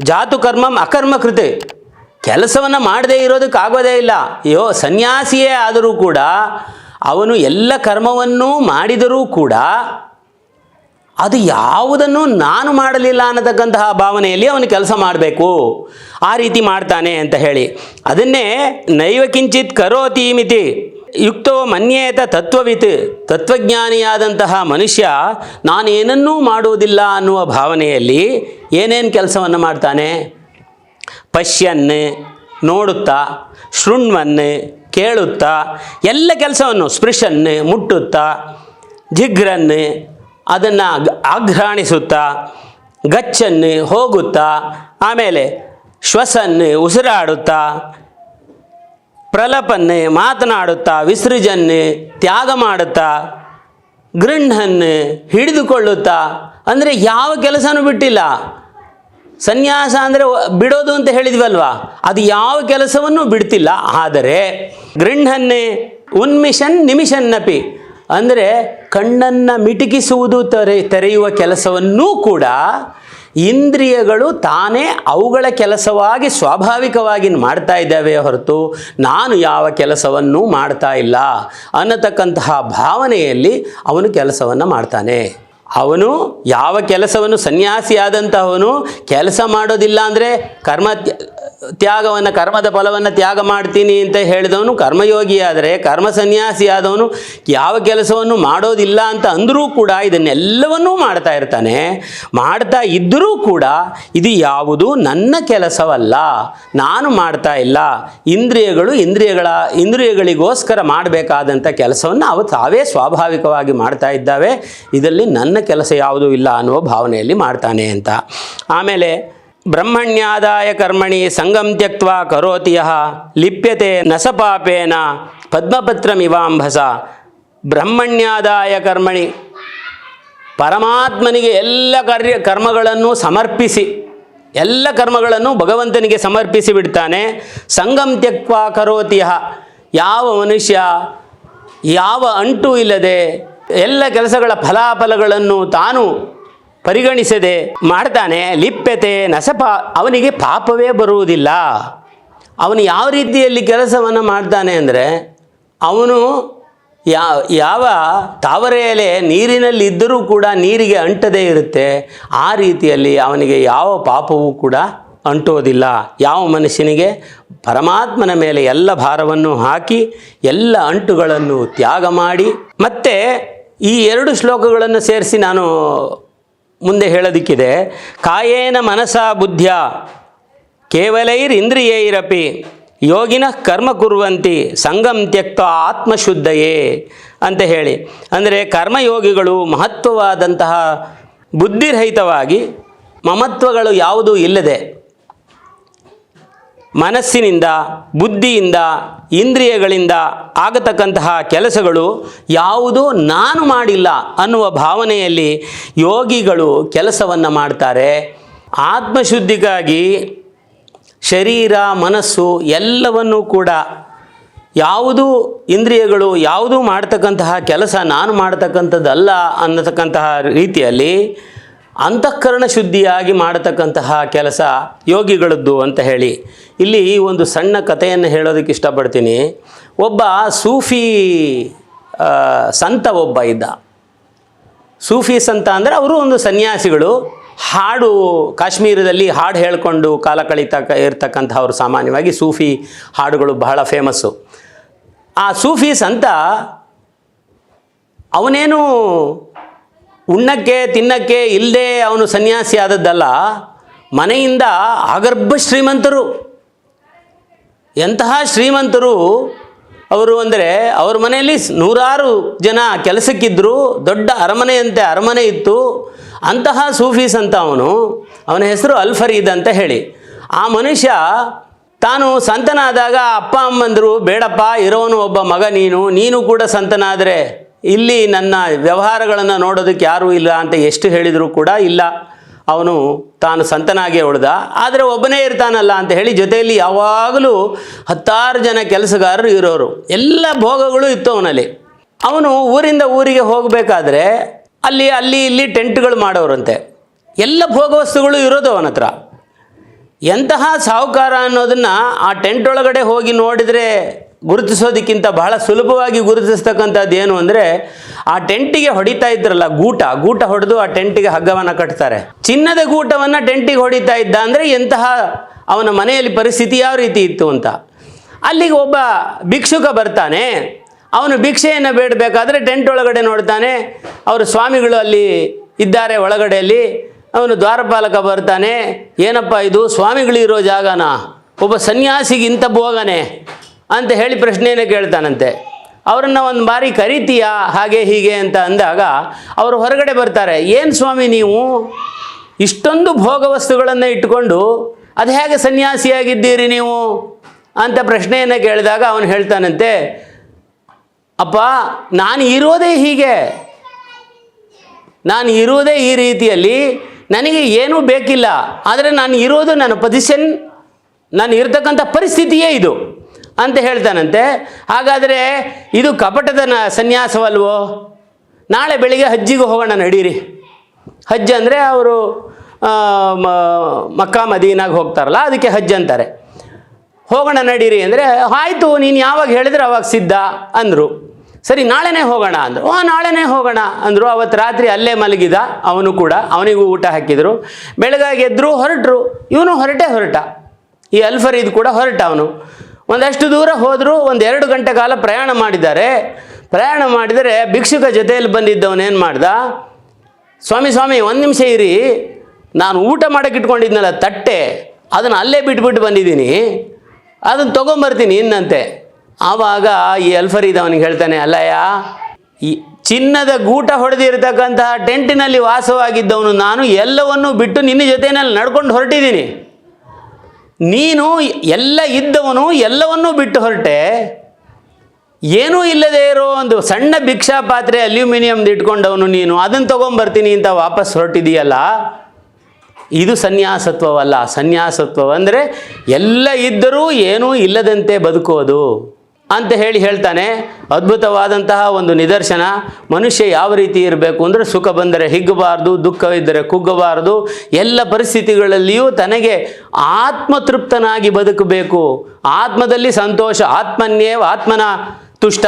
ಜಾತು ಕರ್ಮಂ ಅಕರ್ಮ ಕೃತೆ. ಕೆಲಸವನ್ನು ಮಾಡದೇ ಇರೋದಕ್ಕೆ ಆಗೋದೇ ಇಲ್ಲ. ಅಯ್ಯೋ, ಸನ್ಯಾಸಿಯೇ ಆದರೂ ಕೂಡ, ಅವನು ಎಲ್ಲ ಕರ್ಮವನ್ನು ಮಾಡಿದರೂ ಕೂಡ, ಅದು ಯಾವುದನ್ನು ನಾನು ಮಾಡಲಿಲ್ಲ ಅನ್ನತಕ್ಕಂತಹ ಭಾವನೆಯಲ್ಲಿ ಅವನು ಕೆಲಸ ಮಾಡಬೇಕು. ಆ ರೀತಿ ಮಾಡ್ತಾನೆ ಅಂತ ಹೇಳಿ. ಅದನ್ನೇ ನೈವ ಕಿಂಚಿತ್ ಕರೋತಿ ಮಿತಿ. ಯುಕ್ತೋ ಮನ್ಯೇತ ತತ್ವವಿತ್. ತತ್ವಜ್ಞಾನಿಯಾದಂತಹ ಮನುಷ್ಯ ನಾನೇನನ್ನೂ ಮಾಡುವುದಿಲ್ಲ ಅನ್ನುವ ಭಾವನೆಯಲ್ಲಿ ಏನೇನು ಕೆಲಸವನ್ನು ಮಾಡ್ತಾನೆ? ಪಶ್ಯನ್ ನೋಡುತ್ತಾ ಶೃಣ್ವನ್ ಕೇಳುತ್ತಾ, ಎಲ್ಲ ಕೆಲಸವನ್ನು ಸ್ಪೃಶನ್ ಮುಟ್ಟುತ್ತಾ ಜಿಗ್ರನ್ನೇ ಅದನ್ನು ಆಘ್ರಾಣಿಸುತ್ತಾ, ಗಚ್ಚನ್ನೇ, ಹೋಗುತ್ತಾ, ಆಮೇಲೆ ಶ್ವಸನ್ ಉಸಿರಾಡುತ್ತಾ ಪ್ರಲಪನ್ ಮಾತನಾಡುತ್ತಾ ವಿಸೃಜನ್ ತ್ಯಾಗ ಮಾಡುತ್ತಾ ಗೃಹನ್ ಹಿಡಿದುಕೊಳ್ಳುತ್ತಾ, ಅಂದರೆ ಯಾವ ಕೆಲಸನೂ ಬಿಟ್ಟಿಲ್ಲ. ಸನ್ಯಾಸ ಅಂದರೆ ಬಿಡೋದು ಅಂತ ಹೇಳಿದ್ವಲ್ವಾ? ಅದು ಯಾವ ಕೆಲಸವನ್ನು ಬಿಡ್ತಿಲ್ಲ. ಆದರೆ ಗೃಹನ್ನೇ ಉನ್ಮಿಷನ್ ನಿಮಿಷನ್ನಪಿ. ಅಂದರೆ ಕಣ್ಣನ್ನು ಮಿಟುಕಿಸುವುದು ತೆರೆ, ತೆರೆಯುವ ಕೆಲಸವನ್ನೂ ಕೂಡ ಇಂದ್ರಿಯಗಳು ತಾನೇ ಅವುಗಳ ಕೆಲಸವಾಗಿ ಸ್ವಾಭಾವಿಕವಾಗಿ ಮಾಡ್ತಾ ಇದ್ದಾವೆ ಹೊರತು ನಾನು ಯಾವ ಕೆಲಸವನ್ನೂ ಮಾಡ್ತಾ ಇಲ್ಲ ಅನ್ನತಕ್ಕಂತಹ ಭಾವನೆಯಲ್ಲಿ ಅವನು ಕೆಲಸವನ್ನು ಮಾಡ್ತಾನೆ. ಅವನು ಯಾವ ಕೆಲಸವನ್ನು ಸನ್ಯಾಸಿಯಾದಂತಹವನು ಕೆಲಸ ಮಾಡೋದಿಲ್ಲ ಅಂದರೆ ಕರ್ಮ ತ್ಯಾಗವನ್ನು, ಕರ್ಮದ ಫಲವನ್ನು ತ್ಯಾಗ ಮಾಡ್ತೀನಿ ಅಂತ ಹೇಳಿದವನು ಕರ್ಮಯೋಗಿ ಆದರೆ, ಕರ್ಮ ಸನ್ಯಾಸಿಯಾದವನು ಯಾವ ಕೆಲಸವನ್ನು ಮಾಡೋದಿಲ್ಲ ಅಂತ ಅಂದರೂ ಕೂಡ ಇದನ್ನೆಲ್ಲವನ್ನೂ ಮಾಡ್ತಾ ಇರ್ತಾನೆ. ಮಾಡ್ತಾ ಇದ್ದರೂ ಕೂಡ ಇದು ಯಾವುದು? ನನ್ನ ಕೆಲಸವಲ್ಲ. ನಾನು ಮಾಡ್ತಾ ಇಲ್ಲ. ಇಂದ್ರಿಯಗಳು ಇಂದ್ರಿಯಗಳ, ಇಂದ್ರಿಯಗಳಿಗೋಸ್ಕರ ಮಾಡಬೇಕಾದಂಥ ಕೆಲಸವನ್ನು ಅವು ತಾವೇ ಸ್ವಾಭಾವಿಕವಾಗಿ ಮಾಡ್ತಾ ಇದ್ದಾವೆ. ಇದರಲ್ಲಿ ನನ್ನ ಕೆಲಸ ಯಾವುದೂ ಇಲ್ಲ ಅನ್ನುವ ಭಾವನೆಯಲ್ಲಿ ಮಾಡ್ತಾನೆ ಅಂತ. ಆಮೇಲೆ ಬ್ರಹ್ಮಣ್ಯಾದಾಯ ಕರ್ಮಣಿ ಸಂಗಂ ತ್ಯಕ್ತ ಕರೋತಿ ಯಹ ಲಿಪ್ಯತೆ ನಸಪಾಪೇನ ಪದ್ಮಪತ್ರಮಿವಾಂಭಸ. ಬ್ರಹ್ಮಣ್ಯಾದಾಯ ಕರ್ಮಣಿ, ಪರಮಾತ್ಮನಿಗೆ ಎಲ್ಲ ಕಾರ್ಯ ಕರ್ಮಗಳನ್ನು ಸಮರ್ಪಿಸಿ, ಎಲ್ಲ ಕರ್ಮಗಳನ್ನು ಭಗವಂತನಿಗೆ ಸಮರ್ಪಿಸಿ ಬಿಡ್ತಾನೆ. ಸಂಗಂ ತ್ಯಕ್ವ ಕರೋತಿಯ ಯಾವ ಮನುಷ್ಯ, ಯಾವ ಅಂಟು ಇಲ್ಲದೆ ಎಲ್ಲ ಕೆಲಸಗಳ ಫಲಾಫಲಗಳನ್ನು ತಾನು ಪರಿಗಣಿಸದೆ ಮಾಡ್ತಾನೆ, ಲಿಪ್ಯತೆ, ನಸಪ, ಅವನಿಗೆ ಪಾಪವೇ ಬರುವುದಿಲ್ಲ. ಅವನು ಯಾವ ರೀತಿಯಲ್ಲಿ ಕೆಲಸವನ್ನು ಮಾಡ್ತಾನೆ ಅಂದರೆ, ಅವನು ಯಾವ ತಾವರೆ ಎಲೆ ನೀರಿನಲ್ಲಿ ಇದ್ದರೂ ಕೂಡ ನೀರಿಗೆ ಅಂಟದೇ ಇರುತ್ತೆ, ಆ ರೀತಿಯಲ್ಲಿ ಅವನಿಗೆ ಯಾವ ಪಾಪವೂ ಕೂಡ ಅಂಟೋದಿಲ್ಲ ಯಾವ ಮನುಷ್ಯನಿಗೆ ಪರಮಾತ್ಮನ ಮೇಲೆ ಎಲ್ಲ ಭಾರವನ್ನು ಹಾಕಿ, ಎಲ್ಲ ಅಂಟುಗಳನ್ನು ತ್ಯಾಗ ಮಾಡಿ, ಮತ್ತೆ ಈ ಎರಡು ಶ್ಲೋಕಗಳನ್ನು ಸೇರಿಸಿ ನಾನು ಮುಂದೆ ಹೇಳೋದಕ್ಕಿದೆ, ಕಾಯೇನ ಮನಸ ಬುದ್ಧಿಯ, ಕೇವಲೈರಿಂದ್ರಿಯೈರಪಿ, ಯೋಗಿನ ಕರ್ಮ ಕುರುವಂತಿ, ಸಂಗಂ ತ್ಯಕ್ತ ಆತ್ಮಶುದ್ಧಯೇ ಅಂತ ಹೇಳಿ. ಅಂದರೆ ಕರ್ಮಯೋಗಿಗಳು ಮಹತ್ವವಾದಂತಹ ಬುದ್ಧಿರಹಿತವಾಗಿ ಮಮತ್ವಗಳು ಯಾವುದೂ ಇಲ್ಲದೆ ಮನಸ್ಸಿನಿಂದ, ಬುದ್ಧಿಯಿಂದ, ಇಂದ್ರಿಯಗಳಿಂದ ಆಗತಕ್ಕಂತಹ ಕೆಲಸಗಳು ಯಾವುದು ನಾನು ಮಾಡಿಲ್ಲ ಅನ್ನುವ ಭಾವನೆಯಲ್ಲಿ ಯೋಗಿಗಳು ಕೆಲಸವನ್ನು ಮಾಡ್ತಾರೆ. ಆತ್ಮಶುದ್ಧಿಗಾಗಿ ಶರೀರ, ಮನಸ್ಸು ಎಲ್ಲವನ್ನೂ ಕೂಡ ಯಾವುದು ಇಂದ್ರಿಯಗಳು ಯಾವುದೂ ಮಾಡ್ತಕ್ಕಂತಹ ಕೆಲಸ ನಾನು ಮಾಡ್ತಕ್ಕಂಥದ್ದಲ್ಲ ಅನ್ನತಕ್ಕಂತಹ ರೀತಿಯಲ್ಲಿ ಅಂತಃಕರಣ ಶುದ್ಧಿಯಾಗಿ ಮಾಡತಕ್ಕಂತಹ ಕೆಲಸ ಯೋಗಿಗಳದ್ದು ಅಂತ ಹೇಳಿ. ಇಲ್ಲಿ ಒಂದು ಸಣ್ಣ ಕಥೆಯನ್ನು ಹೇಳೋದಕ್ಕೆ ಇಷ್ಟಪಡ್ತೀನಿ. ಒಬ್ಬ ಸೂಫಿ ಸಂತ ಒಬ್ಬ ಇದ್ದ. ಸೂಫಿ ಸಂತ ಅಂದರೆ ಅವರು ಒಂದು ಸನ್ಯಾಸಿಗಳು. ಹಾಡು, ಕಾಶ್ಮೀರದಲ್ಲಿ ಹಾಡು ಹೇಳಿಕೊಂಡು ಕಾಲ ಕಳೀತಕ್ಕ ಇರ್ತಕ್ಕಂಥವ್ರು ಸಾಮಾನ್ಯವಾಗಿ ಸೂಫಿ ಹಾಡುಗಳು ಬಹಳ ಫೇಮಸ್ಸು. ಆ ಸೂಫಿ ಸಂತ ಅವನೇನು ಉಣ್ಣಕ್ಕೆ, ತಿನ್ನಕ್ಕೆ ಇಲ್ಲದೆ ಅವನು ಸನ್ಯಾಸಿ ಆದದ್ದಲ್ಲ, ಮನೆಯಿಂದ ಆಗರ್ಭ ಶ್ರೀಮಂತರು ಎಂತಹ ಶ್ರೀಮಂತರು? ಅವರು ಅಂದರೆ ಅವ್ರ ಮನೆಯಲ್ಲಿ ನೂರಾರು ಜನ ಕೆಲಸಕ್ಕಿದ್ದರು ದೊಡ್ಡ ಅರಮನೆಯಂತೆ ಅರಮನೆ ಇತ್ತು. ಅಂತಹ ಸೂಫೀಸ್ ಅಂತ ಅವನು, ಅವನ ಹೆಸರು ಅಲ್ಫರೀದ್ ಅಂತ ಹೇಳಿ. ಆ ಮನುಷ್ಯ ತಾನು ಸಂತನಾದಾಗ ಅಪ್ಪ ಅಮ್ಮಂದರು, ಬೇಡಪ್ಪ, ಇರೋನು ಒಬ್ಬ ಮಗ ನೀನು ನೀನು ಕೂಡ ಸಂತನಾದರೆ ಇಲ್ಲಿ ನನ್ನ ವ್ಯವಹಾರಗಳನ್ನು ನೋಡೋದಕ್ಕೆ ಯಾರೂ ಇಲ್ಲ ಅಂತ ಎಷ್ಟು ಹೇಳಿದರೂ ಕೂಡ ಇಲ್ಲ. ಅವನು ತಾನು ಸಂತನಾಗೆ ಉಳ್ದ ಆದರೆ ಒಬ್ಬನೇ ಇರ್ತಾನಲ್ಲ ಅಂತ ಹೇಳಿ ಜೊತೆಯಲ್ಲಿ ಯಾವಾಗಲೂ ಹತ್ತಾರು ಜನ ಕೆಲಸಗಾರರು ಇರೋರು. ಎಲ್ಲ ಭೋಗಗಳು ಇತ್ತು ಅವನಲ್ಲಿ. ಅವನು ಊರಿಂದ ಊರಿಗೆ ಹೋಗಬೇಕಾದ್ರೆ ಅಲ್ಲಿ ಅಲ್ಲಿ, ಇಲ್ಲಿ ಟೆಂಟ್ಗಳು ಮಾಡೋರಂತೆ. ಎಲ್ಲ ಭೋಗವಸ್ತುಗಳು ಇರೋದು ಅವನ ಹತ್ರ. ಎಂತಹ ಸಾಹುಕಾರ ಅನ್ನೋದನ್ನು ಆ ಟೆಂಟ್ ಒಳಗಡೆ ಹೋಗಿ ನೋಡಿದರೆ ಗುರುತಿಸೋದಕ್ಕಿಂತ ಬಹಳ ಸುಲಭವಾಗಿ ಗುರುತಿಸ್ತಕ್ಕಂಥದ್ದು ಏನು ಅಂದರೆ, ಆ ಟೆಂಟಿಗೆ ಹೊಡಿತಾ ಇದ್ರಲ್ಲ ಗೂಟ ಗೂಟ ಹೊಡೆದು ಆ ಟೆಂಟಿಗೆ ಹಗ್ಗವನ್ನು ಕಟ್ತಾರೆ. ಚಿನ್ನದ ಗೂಟವನ್ನು ಟೆಂಟಿಗೆ ಹೊಡಿತಾ ಇದ್ದ ಅಂದರೆ ಎಂತಹ ಅವನ ಮನೆಯಲ್ಲಿ ಪರಿಸ್ಥಿತಿ ಯಾವ ರೀತಿ ಇತ್ತು ಅಂತ. ಅಲ್ಲಿಗೆ ಒಬ್ಬ ಭಿಕ್ಷುಕ ಬರ್ತಾನೆ. ಅವನು ಭಿಕ್ಷೆಯನ್ನು ಬೇಡಬೇಕಾದ್ರೆ ಟೆಂಟ್ ಒಳಗಡೆ ನೋಡ್ತಾನೆ. ಅವರು ಸ್ವಾಮಿಗಳು ಅಲ್ಲಿ ಇದ್ದಾರೆ ಒಳಗಡೆಯಲ್ಲಿ. ಅವನು ದ್ವಾರಪಾಲಕ ಬರ್ತಾನೆ. ಏನಪ್ಪ ಇದು, ಸ್ವಾಮಿಗಳು ಇರೋ ಜಾಗನ? ಒಬ್ಬ ಸನ್ಯಾಸಿಗೆ ಇಂಥ ಭೋಗನೆ. ಅಂತ ಹೇಳಿ ಪ್ರಶ್ನೆಯನ್ನು ಕೇಳ್ತಾನಂತೆ. ಅವರನ್ನು ಒಂದು ಬಾರಿ ಕರಿತೀಯಾ, ಹಾಗೆ ಹೀಗೆ ಅಂತ ಅಂದಾಗ ಅವರು ಹೊರಗಡೆ ಬರ್ತಾರೆ, ಏನು ಸ್ವಾಮಿ ನೀವು? ಇಷ್ಟೊಂದು ಭೋಗ ವಸ್ತುಗಳನ್ನು ಇಟ್ಟುಕೊಂಡು ಅದು ಹೇಗೆ ಸನ್ಯಾಸಿಯಾಗಿದ್ದೀರಿ ನೀವು? ಅಂತ ಪ್ರಶ್ನೆಯನ್ನು ಕೇಳಿದಾಗ ಅವನು ಹೇಳ್ತಾನಂತೆ, ಅಪ್ಪ, ನಾನು ಇರೋದೇ ಹೀಗೆ. ನಾನು ಇರುವುದೇ ಈ ರೀತಿಯಲ್ಲಿ ನನಗೆ ಏನೂ ಬೇಕಿಲ್ಲ, ಆದರೆ ನಾನು ಇರೋದು ನನ್ನ ಪೊಸಿಷನ್ ನಾನು ಇರತಕ್ಕಂಥ ಪರಿಸ್ಥಿತಿಯೇ ಇದು. ಅಂತ ಹೇಳ್ತಾನಂತೆ. ಹಾಗಾದರೆ ಇದು ಕಪಟದ ಸನ್ಯಾಸವಲ್ವೋ? ನಾಳೆ ಬೆಳಿಗ್ಗೆ ಹಜ್ಜಿಗೆ ಹೋಗೋಣ ನಡೀರಿ. ಹಜ್ ಅಂದರೆ ಅವರು ಮಕ್ಕಾ ಮದೀನಾಗ ಹೋಗ್ತಾರಲ್ಲ, ಅದಕ್ಕೆ ಹಜ್ ಅಂತಾರೆ. ಹೋಗೋಣ ನಡೀರಿ ಅಂದರೆ, ಆಯಿತು, ನೀನು ಯಾವಾಗ ಹೇಳಿದ್ರೆ ಅವಾಗ ಸಿದ್ಧ ಅಂದರು. ಸರಿ, ನಾಳೆನೇ ಹೋಗೋಣ ಅಂದರು. ಓ ನಾಳೆನೇ ಹೋಗೋಣ ಅಂದರು. ಅವತ್ತು ರಾತ್ರಿ ಅಲ್ಲೇ ಮಲಗಿದ ಅವನು ಕೂಡ. ಅವನಿಗೂ ಊಟ ಹಾಕಿದರು. ಬೆಳಗಾಗಿ ಎದ್ರು ಹೊರಟರು. ಇವನು ಹೊರಟೇ ಹೊರಟ. ಈ ಅಲ್ಫರೀದ್ ಕೂಡ ಹೊರಟ ಅವನು. ಒಂದಷ್ಟು ದೂರ ಹೋದರೂ ಒಂದು ಎರಡು ಗಂಟೆ ಕಾಲ ಪ್ರಯಾಣ ಮಾಡಿದ್ದಾರೆ. ಪ್ರಯಾಣ ಮಾಡಿದರೆ ಭಿಕ್ಷುಕ ಜೊತೆಯಲ್ಲಿ ಬಂದಿದ್ದವನೇನು ಮಾಡ್ದ? ಸ್ವಾಮಿ ಸ್ವಾಮಿ, ಒಂದು ನಿಮಿಷ ಇರಿ. ನಾನು ಊಟ ಮಾಡೋಕೆ ಇಟ್ಕೊಂಡಿದ್ನಲ್ಲ ತಟ್ಟೆ, ಅದನ್ನು ಅಲ್ಲೇ ಬಿಟ್ಬಿಟ್ಟು ಬಂದಿದ್ದೀನಿ. ಅದನ್ನು ತೊಗೊಂಬರ್ತೀನಿ ಇನ್ನಂತೆ. ಆವಾಗ ಈ ಅಲ್ಫರೀದ್ ಅವನಿಗೆ ಹೇಳ್ತಾನೆ, ಅಲ್ಲಯ್ಯ, ಈ ಚಿನ್ನದ ಗೂಟ ಹೊಡೆದಿರ್ತಕ್ಕಂತಹ ಟೆಂಟಿನಲ್ಲಿ ವಾಸವಾಗಿದ್ದವನು ನಾನು ಎಲ್ಲವನ್ನೂ ಬಿಟ್ಟು ನಿನ್ನ ಜೊತೆಯಲ್ಲಿ ನಡ್ಕೊಂಡು ಹೊರಟಿದ್ದೀನಿ. ನೀನು ಎಲ್ಲ ಇದ್ದವನು ಎಲ್ಲವನ್ನೂ ಬಿಟ್ಟು ಹೊರಟೆ. ಏನೂ ಇಲ್ಲದೆ ಇರೋ ಒಂದು ಸಣ್ಣ ಭಿಕ್ಷಾ ಪಾತ್ರೆ ಅಲ್ಯೂಮಿನಿಯಮ್ದು ಇಟ್ಕೊಂಡವನು ನೀನು. ಅದನ್ನು ತೊಗೊಂಬರ್ತೀನಿ ಅಂತ ವಾಪಸ್ ಹೊರಟಿದೀಯಲ್ಲ? ಇದು ಸನ್ಯಾಸತ್ವವಲ್ಲ. ಸನ್ಯಾಸತ್ವ ಅಂದರೆ ಎಲ್ಲ ಇದ್ದರೂ ಏನೂ ಇಲ್ಲದಂತೆ ಬದುಕೋದು. ಅಂತ ಹೇಳಿ ಹೇಳ್ತಾನೆ. ಅದ್ಭುತವಾದಂತಹ ಒಂದು ನಿದರ್ಶನ. ಮನುಷ್ಯ ಯಾವ ರೀತಿ ಇರಬೇಕು ಅಂದರೆ ಸುಖ ಬಂದರೆ ಹಿಗ್ಗಬಾರ್ದು ದುಃಖವಿದ್ದರೆ ಕುಗ್ಗಬಾರದು, ಎಲ್ಲ ಪರಿಸ್ಥಿತಿಗಳಲ್ಲಿಯೂ ತನಗೆ ಆತ್ಮತೃಪ್ತನಾಗಿ ಬದುಕಬೇಕು. ಆತ್ಮದಲ್ಲಿ ಸಂತೋಷ, ಆತ್ಮನ್ಯೇವ ಆತ್ಮನ ತುಷ್ಟ.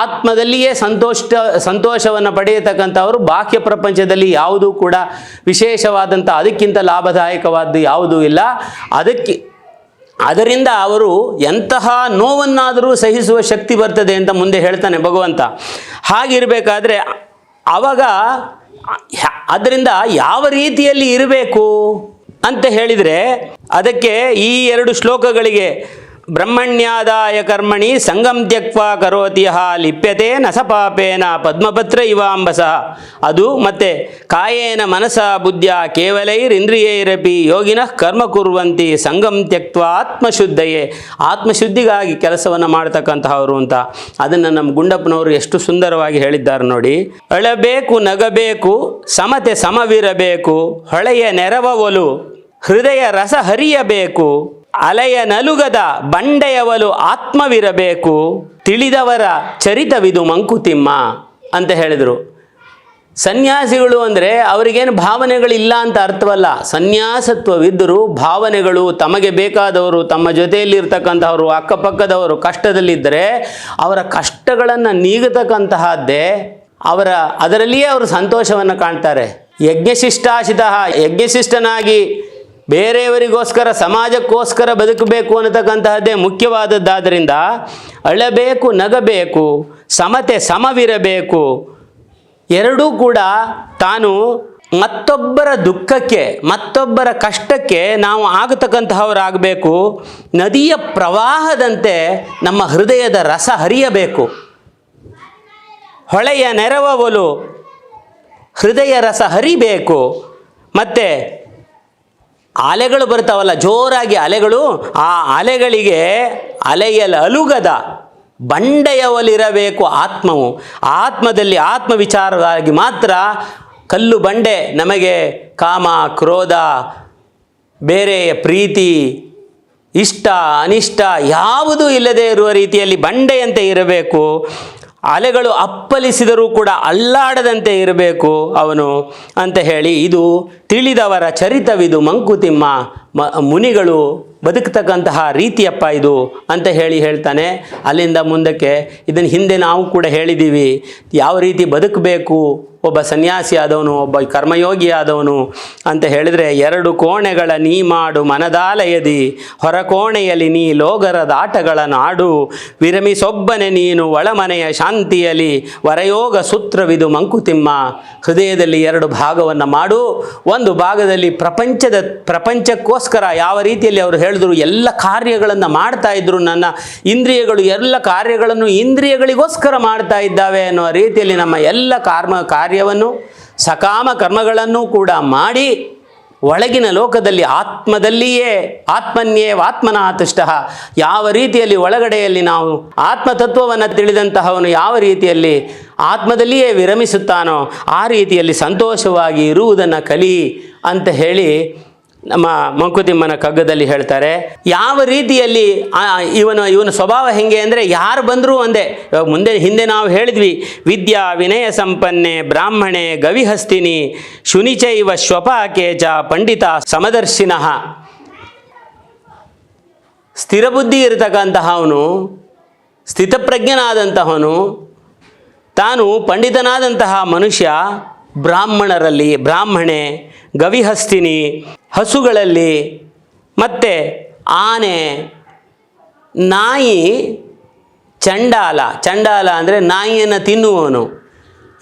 ಆತ್ಮದಲ್ಲಿಯೇ ಸಂತೋಷ ಸಂತೋಷವನ್ನು ಪಡೆಯತಕ್ಕಂಥವರು ಬಾಹ್ಯ ಪ್ರಪಂಚದಲ್ಲಿ ಯಾವುದೂ ಕೂಡ ವಿಶೇಷವಾದಂಥ, ಅದಕ್ಕಿಂತ ಲಾಭದಾಯಕವಾದ್ದು ಯಾವುದೂ ಇಲ್ಲ. ಅದಕ್ಕೆ ಅದರಿಂದ ಅವರು ಎಂತಹ ನೋವನ್ನಾದರೂ ಸಹಿಸುವ ಶಕ್ತಿ ಬರ್ತದೆ ಅಂತ ಮುಂದೆ ಹೇಳ್ತಾನೆ ಭಗವಂತ. ಹಾಗಿರಬೇಕಾದ್ರೆ ಆವಾಗ ಅದರಿಂದ ಯಾವ ರೀತಿಯಲ್ಲಿ ಇರಬೇಕು ಅಂತ ಹೇಳಿದರೆ ಅದಕ್ಕೆ ಈ ಎರಡು ಶ್ಲೋಕಗಳಿಗೆ ಬ್ರಹ್ಮಣ್ಯಾದಾಯ ಕರ್ಮಣಿ ಸಂಗಂ ತ್ಯಕ್ವಾ ಕರೋತಿ ಯಹ ಲಿಪ್ಯತೆ ನಸಪಾಪೇನ ಪದ್ಮಪತ್ರ ಇವಾಂಬಸ. ಅದು ಮತ್ತೆ ಕಾಯೇನ ಮನಸ ಬುದ್ಧ್ಯ ಕೇವಲೈರಿಂದ್ರಿಯೈರಪಿ ಯೋಗಿನಃ ಕರ್ಮ ಕುರುವಂತಿ ಸಂಗಂ ತ್ಯಕ್ವ ಆತ್ಮಶುದ್ಧಯೇ. ಆತ್ಮಶುದ್ಧಿಗಾಗಿ ಕೆಲಸವನ್ನು ಮಾಡ್ತಕ್ಕಂತಹವರು ಅಂತ. ಅದನ್ನು ನಮ್ಮ ಗುಂಡಪ್ಪನವರು ಎಷ್ಟು ಸುಂದರವಾಗಿ ಹೇಳಿದ್ದಾರೆ ನೋಡಿ. ಅಳಬೇಕು ನಗಬೇಕು ಸಮತೆ ಸಮವಿರಬೇಕು. ಹೊಳೆಯ ನೆರವ ಒಲು, ಹೃದಯ ರಸ ಹರಿಯಬೇಕು. ಅಲೆಯ ನಲುಗದ ಬಂಡೆಯವಲು ಆತ್ಮವಿರಬೇಕು, ತಿಳಿದವರ ಚರಿತವಿದು ಮಂಕುತಿಮ್ಮ ಅಂತ ಹೇಳಿದರು. ಸನ್ಯಾಸಿಗಳು ಅಂದರೆ ಅವರಿಗೇನು ಭಾವನೆಗಳಿಲ್ಲ ಅಂತ ಅರ್ಥವಲ್ಲ. ಸನ್ಯಾಸತ್ವವಿದ್ದರೂ ಭಾವನೆಗಳು ತಮಗೆ ಬೇಕಾದವರು, ತಮ್ಮ ಜೊತೆಯಲ್ಲಿರ್ತಕ್ಕಂಥವರು ಅಕ್ಕಪಕ್ಕದವರು ಕಷ್ಟದಲ್ಲಿದ್ದರೆ ಅವರ ಕಷ್ಟಗಳನ್ನು ನೀಗತಕ್ಕಂತಹದ್ದೇ ಅವರ ಅದರಲ್ಲಿಯೇ ಅವರು ಸಂತೋಷವನ್ನು ಕಾಣ್ತಾರೆ. ಯಜ್ಞಶಿಷ್ಟಾಶಿತ ಯಜ್ಞಶಿಷ್ಟನಾಗಿ ಬೇರೆಯವರಿಗೋಸ್ಕರ, ಸಮಾಜಕ್ಕೋಸ್ಕರ ಬದುಕಬೇಕು ಅನ್ನತಕ್ಕಂತಹದ್ದೇ ಮುಖ್ಯವಾದದ್ದಾದ್ದರಿಂದ ಅಳಬೇಕು, ನಗಬೇಕು, ಸಮತೆ ಸಮವಿರಬೇಕು. ಎರಡೂ ಕೂಡ ತಾನು ಮತ್ತೊಬ್ಬರ ದುಃಖಕ್ಕೆ, ಮತ್ತೊಬ್ಬರ ಕಷ್ಟಕ್ಕೆ ನಾವು ಆಗತಕ್ಕಂತಹವರಾಗಬೇಕು. ನದಿಯ ಪ್ರವಾಹದಂತೆ ನಮ್ಮ ಹೃದಯದ ರಸ ಹರಿಯಬೇಕು. ಹೊಳೆಯ ನೆರವವಲು ಹೃದಯ ರಸ ಹರಿಬೇಕು. ಮತ್ತು ಅಲೆಗಳು ಬರ್ತಾವಲ್ಲ ಜೋರಾಗಿ ಅಲೆಗಳು, ಆ ಅಲೆಗಳಿಗೆ ಅಲೆಯಲ್ಲಿ ಅಲುಗದ ಬಂಡೆಯವಲಿರಬೇಕು ಆತ್ಮವು. ಆತ್ಮದಲ್ಲಿ ಆತ್ಮ ವಿಚಾರವಾಗಿ ಮಾತ್ರ ಕಲ್ಲು ಬಂಡೆ ನಮಗೆ ಕಾಮ, ಕ್ರೋಧ ಬೇರೆಯ ಪ್ರೀತಿ, ಇಷ್ಟ, ಅನಿಷ್ಟ ಯಾವುದೂ ಇಲ್ಲದೆ ಇರುವ ರೀತಿಯಲ್ಲಿ ಬಂಡೆಯಂತೆ ಇರಬೇಕು. ಅಲೆಗಳು ಅಪ್ಪಲಿಸಿದರೂ ಕೂಡ ಅಲ್ಲಾಡದಂತೆ ಇರಬೇಕು ಅವನು ಅಂತ ಹೇಳಿ ಇದು ತಿಳಿದವರ ಚರಿತವಿದು ಮಂಕುತಿಮ್ಮ ಮುನಿಗಳು ಬದುಕತಕ್ಕಂತಹ ರೀತಿಯಪ್ಪ ಇದು ಅಂತ ಹೇಳಿ ಹೇಳ್ತಾನೆ. ಅಲ್ಲಿಂದ ಮುಂದಕ್ಕೆ ಇದನ್ನು ಹಿಂದೆ ನಾವು ಕೂಡ ಹೇಳಿದ್ದೀವಿ ಯಾವ ರೀತಿ ಬದುಕಬೇಕು? ಒಬ್ಬ ಸನ್ಯಾಸಿ ಆದವನು, ಒಬ್ಬ ಕರ್ಮಯೋಗಿ ಆದವನು ಅಂತ ಹೇಳಿದರೆ, ಎರಡು ಕೋಣೆಗಳ ನೀ ಮಾಡು ಮನದಾಲಯದಿ, ಹೊರ ಕೋಣೆಯಲ್ಲಿ ನೀ ಲೋಗರದ ಆಟಗಳ ನಾಡು ವಿರಮಿಸೊಬ್ಬನೆ ನೀನು ಒಳಮನೆಯ ಶಾಂತಿಯಲ್ಲಿ, ವರಯೋಗ ಸೂತ್ರವಿದು ಮಂಕುತಿಮ್ಮ. ಹೃದಯದಲ್ಲಿ ಎರಡು ಭಾಗವನ್ನು ಮಾಡು. ಒಂದು ಭಾಗದಲ್ಲಿ ಪ್ರಪಂಚದ ಪ್ರಪಂಚಕ್ಕೋಸ್ಕರ ಯಾವ ರೀತಿಯಲ್ಲಿ ಅವರು ಹೇಳಿದ್ರು, ಎಲ್ಲ ಕಾರ್ಯಗಳನ್ನು ಮಾಡ್ತಾ ಇದ್ರು, ನನ್ನ ಇಂದ್ರಿಯಗಳು, ಎಲ್ಲ ಕಾರ್ಯಗಳನ್ನು ಇಂದ್ರಿಯಗಳಿಗೋಸ್ಕರ ಮಾಡ್ತಾ ಇದ್ದಾವೆ ಅನ್ನುವ ರೀತಿಯಲ್ಲಿ ನಮ್ಮ ಎಲ್ಲ ಕರ್ಮ, ಕಾರ್ಯವನ್ನು, ಸಕಾಮ ಕರ್ಮಗಳನ್ನು ಕೂಡ ಮಾಡಿ ಒಳಗಿನ ಲೋಕದಲ್ಲಿ, ಆತ್ಮದಲ್ಲಿಯೇ ಆತ್ಮನ್ಯೇವ ಆತ್ಮನ ತುಷ್ಟ ಯಾವ ರೀತಿಯಲ್ಲಿ ಒಳಗಡೆಯಲ್ಲಿ ನಾವು ಆತ್ಮತತ್ವವನ್ನು ತಿಳಿದಂತಹವನು ಯಾವ ರೀತಿಯಲ್ಲಿ ಆತ್ಮದಲ್ಲಿಯೇ ವಿರಮಿಸುತ್ತಾನೋ ಆ ರೀತಿಯಲ್ಲಿ ಸಂತೋಷವಾಗಿ ಇರುವುದನ್ನು ಕಲಿ ಅಂತ ಹೇಳಿ ನಮ್ಮ ಮಂಕುತಿಮ್ಮನ ಕಗ್ಗದಲ್ಲಿ ಹೇಳ್ತಾರೆ, ಯಾವ ರೀತಿಯಲ್ಲಿ ಇವನು, ಇವನ ಸ್ವಭಾವ ಹೆಂಗೆ ಅಂದರೆ ಯಾರು ಬಂದರೂ ಒಂದೇ. ಇವಾಗ ಮುಂದೆ, ಹಿಂದೆ ನಾವು ಹೇಳಿದ್ವಿ, ವಿದ್ಯಾ ವಿನಯ ಸಂಪನ್ನೆ ಬ್ರಾಹ್ಮಣೆ ಗವಿಹಸ್ತಿನಿ ಶುನಿಚೈವ ಶ್ವಪಾಕೇಚ ಪಂಡಿತ ಸಮದರ್ಶಿನಃ. ಸ್ಥಿರಬುದ್ಧಿ ಇರತಕ್ಕಂತಹವನು, ಸ್ಥಿತಪ್ರಜ್ಞನಾದಂತಹವನು, ತಾನು ಪಂಡಿತನಾದಂತಹ ಮನುಷ್ಯ ಬ್ರಾಹ್ಮಣರಲ್ಲಿ, ಬ್ರಾಹ್ಮಣೆ ಗವಿಹಸ್ತಿನಿ ಹಸುಗಳಲ್ಲಿ ಮತ್ತು ಆನೆ, ನಾಯಿ, ಚಂಡಾಲ. ಚಂಡಾಲ ಅಂದರೆ ನಾಯಿಯನ್ನು ತಿನ್ನುವವನು.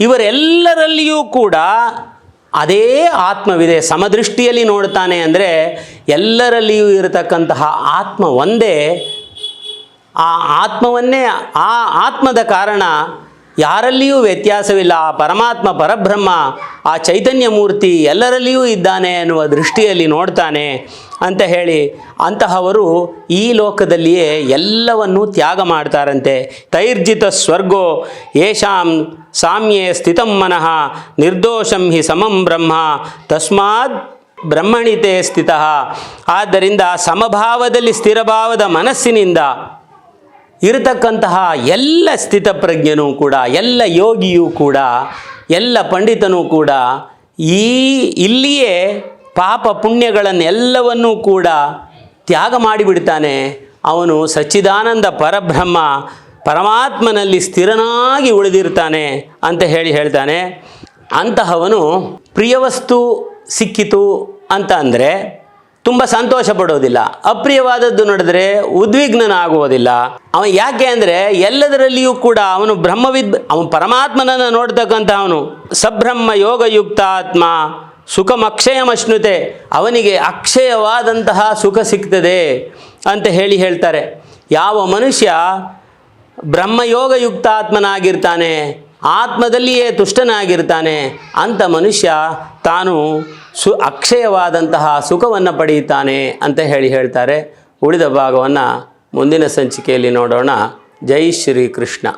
ಇವರೆಲ್ಲರಲ್ಲಿಯೂ ಕೂಡ ಅದೇ ಆತ್ಮವಿದೆ. ಸಮದೃಷ್ಟಿಯಲ್ಲಿ ನೋಡ್ತಾನೆ ಅಂದರೆ ಎಲ್ಲರಲ್ಲಿಯೂ ಇರತಕ್ಕಂತಹ ಆತ್ಮ ಒಂದೇ. ಆ ಆತ್ಮವನ್ನೇ, ಆ ಆತ್ಮದ ಕಾರಣ ಯಾರಲ್ಲಿಯೂ ವ್ಯತ್ಯಾಸವಿಲ್ಲ. ಆ ಪರಮಾತ್ಮ ಪರಬ್ರಹ್ಮ, ಆ ಚೈತನ್ಯ ಮೂರ್ತಿ ಎಲ್ಲರಲ್ಲಿಯೂ ಇದ್ದಾನೆ ಅನ್ನುವ ದೃಷ್ಟಿಯಲ್ಲಿ ನೋಡ್ತಾನೆ ಅಂತ ಹೇಳಿ ಅಂತಹವರು ಈ ಲೋಕದಲ್ಲಿಯೇ ಎಲ್ಲವನ್ನೂ ತ್ಯಾಗ ಮಾಡ್ತಾರಂತೆ. ತೈರ್ಜಿತ ಸ್ವರ್ಗೋ ಯೇಷಾಂ ಸಾಮ್ಯೆ ಸ್ಥಿತಂ ಮನಃ, ನಿರ್ದೋಷಂ ಹಿ ಸಮಂ ಬ್ರಹ್ಮ, ತಸ್ಮಾತ್ ಬ್ರಹ್ಮಣಿತೆ ಸ್ಥಿತ. ಆದ್ದರಿಂದ ಸಮಭಾವದಲ್ಲಿ ಸ್ಥಿರಭಾವದ ಮನಸ್ಸಿನಿಂದ ಇರತಕ್ಕಂತಹ ಎಲ್ಲ ಸ್ಥಿತಪ್ರಜ್ಞನೂ ಕೂಡ, ಎಲ್ಲ ಯೋಗಿಯೂ ಕೂಡ, ಎಲ್ಲ ಪಂಡಿತನೂ ಕೂಡ ಈ ಇಲ್ಲಿಯೇ ಪಾಪ ಪುಣ್ಯಗಳನ್ನೆಲ್ಲವನ್ನೂ ಕೂಡ ತ್ಯಾಗ ಮಾಡಿಬಿಡ್ತಾನೆ. ಅವನು ಸಚ್ಚಿದಾನಂದ ಪರಬ್ರಹ್ಮ ಪರಮಾತ್ಮನಲ್ಲಿ ಸ್ಥಿರನಾಗಿ ಉಳಿದಿರ್ತಾನೆ ಅಂತ ಹೇಳಿ ಹೇಳ್ತಾನೆ. ಅಂತಹವನು ಪ್ರಿಯವಸ್ತು ಸಿಕ್ಕಿತು ಅಂತ ಅಂದರೆ ತುಂಬ ಸಂತೋಷ ಪಡೋದಿಲ್ಲ ಅಪ್ರಿಯವಾದದ್ದು ನಡೆದರೆ ಉದ್ವಿಗ್ನನಾಗುವುದಿಲ್ಲ. ಅವ ಯಾಕೆ ಅಂದರೆ ಎಲ್ಲದರಲ್ಲಿಯೂ ಕೂಡ ಅವನು ಬ್ರಹ್ಮವಿದ್ ಅವನು ಪರಮಾತ್ಮನನ್ನು ನೋಡ್ತಕ್ಕಂಥ ಅವನು. ಸಬ್ರಹ್ಮ ಯೋಗಯುಕ್ತಾತ್ಮ ಸುಖಮಕ್ಷಯಮಶ್ನುತೆ. ಅವನಿಗೆ ಅಕ್ಷಯವಾದಂತಹ ಸುಖ ಸಿಗ್ತದೆ ಅಂತ ಹೇಳಿ ಹೇಳ್ತಾರೆ. ಯಾವ ಮನುಷ್ಯ ಬ್ರಹ್ಮಯೋಗಯುಕ್ತಾತ್ಮನಾಗಿರ್ತಾನೆ ಆತ್ಮದಲ್ಲಿಯೇ ತುಷ್ಟನಾಗಿರ್ತಾನೆ ಅಂಥ ಮನುಷ್ಯ ತಾನು ಸು ಅಕ್ಷಯವಾದಂತಹ ಸುಖವನ್ನು ಪಡೆಯುತ್ತಾನೆ ಅಂತ ಹೇಳಿ ಹೇಳ್ತಾರೆ. ಉಳಿದ ಭಾಗವನ್ನು ಮುಂದಿನ ಸಂಚಿಕೆಯಲ್ಲಿ ನೋಡೋಣ. ಜೈ ಶ್ರೀ ಕೃಷ್ಣ